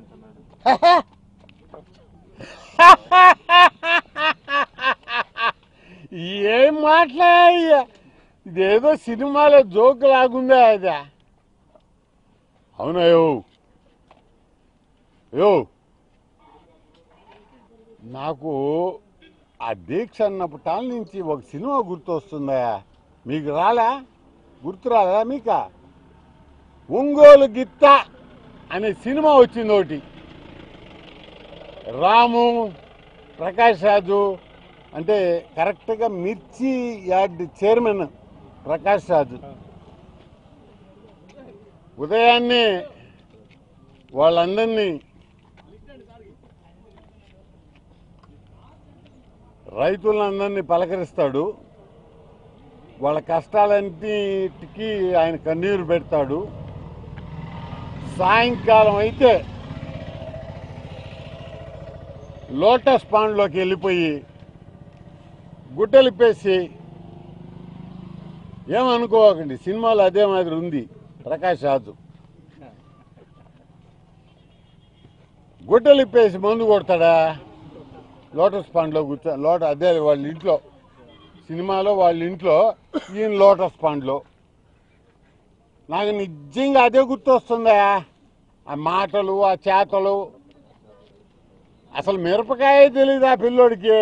అంటున్నాడు. ఏం మాట్లాడయ్యా? ఇదేదో సినిమాలో జోక్ లాగుందా అదా అవునా యో? నాకు ఆ దీక్ష అన్నప్పటాల నుంచి ఒక సినిమా గుర్తొస్తుందా? మీకు రాలా? గుర్తు మీకా? ఒంగోలు గిత్త అనే సినిమా వచ్చింది ఒకటి రాము ప్రకాష్ రాజు అంటే కరెక్ట్గా మిర్చి యార్డ్ చైర్మన్ ప్రకాష్ రాజు. ఉదయాన్నే వాళ్ళందరినీ రైతులందరినీ పలకరిస్తాడు. వాళ్ళ కష్టాలన్నిటికీ ఆయన కన్నీరు పెడతాడు. సాయంకాలం అయితే లోటస్ పాండ్లోకి వెళ్ళిపోయి గుడ్డలిప్పేసి ఏమనుకోకండి సినిమాలో అదే మాదిరి ఉంది ప్రకాష్ రాజు. గుట్టలిప్పేసి మందు కొడతాడా? లోటస్ పాండ్లో కూర్చో లోట అదే వాళ్ళ ఇంట్లో సినిమాలో వాళ్ళ ఇంట్లో ఈయన లోటస్ పాండ్లో. నాకు నిజంగా అదే గుర్తొస్తుందా? ఆ మాటలు ఆ చేతలు. అసలు మిరపకాయ తెలియదు ఆ పిల్లోడికి?